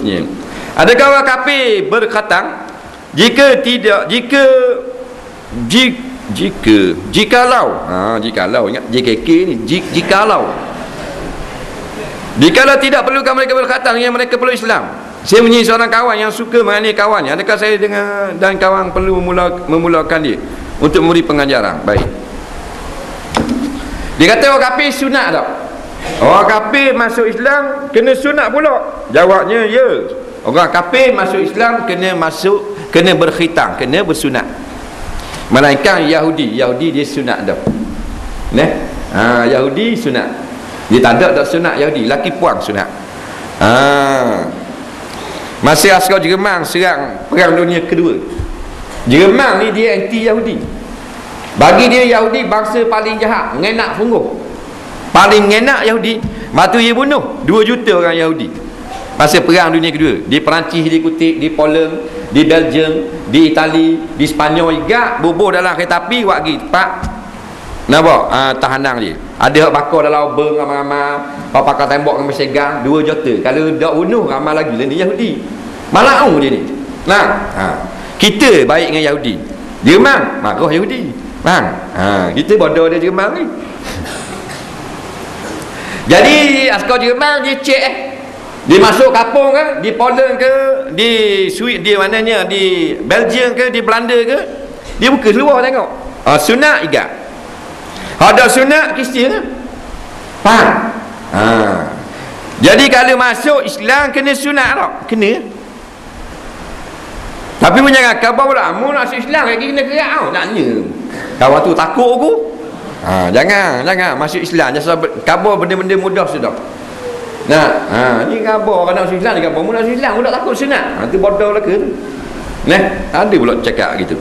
Ya. Adakah orang kafir berkata jika tidak jika jika jika jikalau. Ha jikalau. Ingat JKK ni jik, jikalau. Jikalau tidak perlukan mereka berkata yang mereka perlu Islam. Saya punya seorang kawan yang suka mengenai kawannya adakah saya dengan dan kawan perlu memula, memulakan dia untuk memberi pengajaran? Baik. Dia kata orang kafir sunat tak orang kafir masuk Islam kena sunat pula. Jawabnya ya. Orang kafir masuk Islam kena masuk kena berkhitang kena bersunat. Melainkan Yahudi. Yahudi dia sunat dah. Ne ha Yahudi sunat. Dia tak ada tak sunat Yahudi. Laki puang sunat. Ha. Masih askar Jerman serang perang dunia kedua. Jerman ni dia anti Yahudi bagi dia Yahudi bangsa paling jahat ngenak sungguh paling ngenak Yahudi. Matu ia bunuh. 2 juta orang Yahudi. Masa perang dunia kedua. Di Perancis dikutik di Poland di Belgium, di Itali, di Spanyol. Juga bubuh dalam kereta api buat pergi tempat nampak? Uh, tahanan dia ada hak bakar dalam obeng ramai-ramai. Hak pakar tembok dengan bersegang. 2 juta. Kalau tak bunuh ramai lagi. Lain Yahudi. Malau dia ni. Nah ha. kita baik dengan Yahudi. Jerman marah Yahudi. Faham ha. kita bodoh dia Jerman ni jadi askar Jerman dia cek eh. Dia masuk kapung ke di Poland ke di Swiss di mananya di Belgium ke di Belanda ke dia buka seluar tengok. Ah sunat juga ada sunat Kristian ke faham? Ha. jadi kalau masuk Islam kena sunat tak? Kena. Tapi pun jangan khabar pula mu nak masuk Islam lagi kena kerak tau naknya kawan tu takut aku ha, jangan jangan masuk Islam jangan khabar benda-benda mudah sudah Nah, ha, ni khabar kan nak Islam ni khabar mu nak Islam, mu tak takut sunat. Ha, tu bodoh lah ke tu. Nah, ada pula cakap gitu.